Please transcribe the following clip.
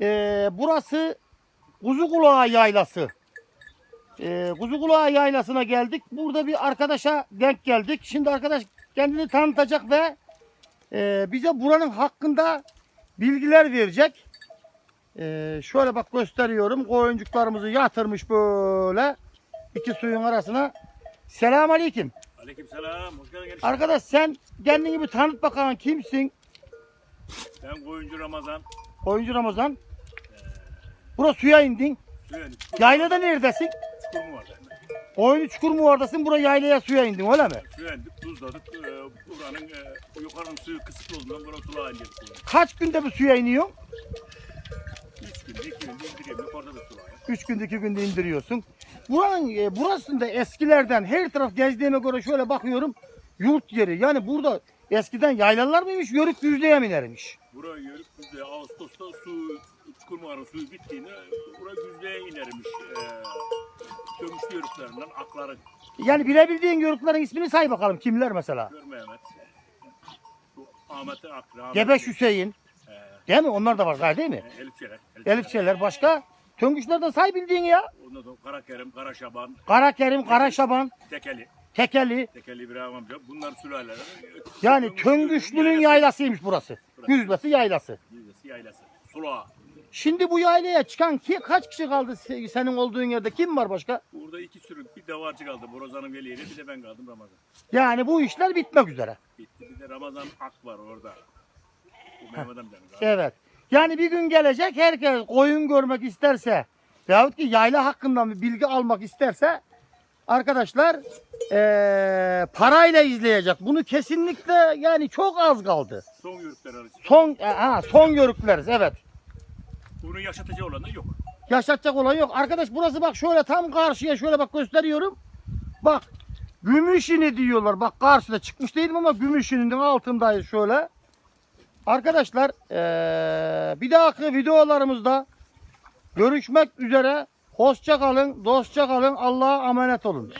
Ee, burası Kuzu Kulağı Yaylası. Ee, Kuzu Kulağı Yaylası'na geldik. Burada bir arkadaşa denk geldik. Şimdi arkadaş kendini tanıtacak ve e, bize buranın hakkında bilgiler verecek. Ee, şöyle bak gösteriyorum. Koyuncuklarımızı yatırmış böyle iki suyun arasına. Selamun Aleyküm. Hoş geldin. gençler. Arkadaş sen kendini bir tanıt bakalım kimsin? Ben koyuncu Ramazan. Oyuncu Ramazan. Burası suya indin. Suya Yaylada neredesin? çukur mu vardı? Oyunu çukur mu oradasın? Buraya yaylaya suya indin öyle mi? Suya indik, tuzladık. Ee, buranın e, o yukarının suyu kısıtlı olduğundan burası sulağa indirdik. Kaç günde bir suya iniyorsun? Üç günde, iki günde indiriyorum. Yukarıda da sulağa. Üç günde iki günde indiriyorsun. Buranın e, burasında eskilerden her taraf gezdiğime göre şöyle bakıyorum. Yurt yeri. Yani burada eskiden yaylalar mıymış? Yörük düzlüğe mi inermiş? Buraya yörük düzlüğe Ağustos'ta su, çukur mağaranın suyu bittiğinde buraya düzlüğe inermiş. Ee, Gömüşlü yörüklerinden akların. Yani bilebildiğin yörüklerin ismini say bakalım. Kimler mesela? Gör Mehmet. Bu Ahmet Ak. Rahmet Gebeş Hüseyin. Ee, Değil mi? onlar da var galiba değil mi? Elif Çeler. Elif Çeler başka? Töngüşlerden say bildiğin ya. Ondan sonra Kara Kerim, Kara Şaban, Kara Kerim, Kara Şaban, Tekeli. Tekeli. Tekeli İbrahim amca. Bunlar sülaleler. Yani Töngüşlü'nün yaylasıymış burası. Yüzbesi yaylası. Yüzdesi yaylası. Sulağa. Şimdi bu yaylaya çıkan ki kaç kişi kaldı se- senin olduğun yerde? Kim var başka? Burada iki sürü bir davarcı kaldı. Borozan'ın veliyle bir de ben kaldım Ramazan. Yani bu işler bitmek üzere. Bitti. Bir de Ramazan Ak var orada. Bu Mehmet amcanın. Evet. Yani bir gün gelecek herkes koyun görmek isterse veyahut ki yayla hakkında bir bilgi almak isterse arkadaşlar eee, parayla izleyecek. Bunu kesinlikle yani çok az kaldı. Son yörükler arası. Son ha, son yörükleriz evet. Bunu yaşatıcı olan da yok. Yaşatacak olan yok. Arkadaş burası bak şöyle tam karşıya şöyle bak gösteriyorum. Bak Gümüşini diyorlar. Bak karşıda çıkmış değilim ama Gümüşini'nin altındayız şöyle. Arkadaşlar eee, bir dahaki videolarımızda görüşmek üzere. Hoşça kalın, dostça kalın. Allah'a emanet olun.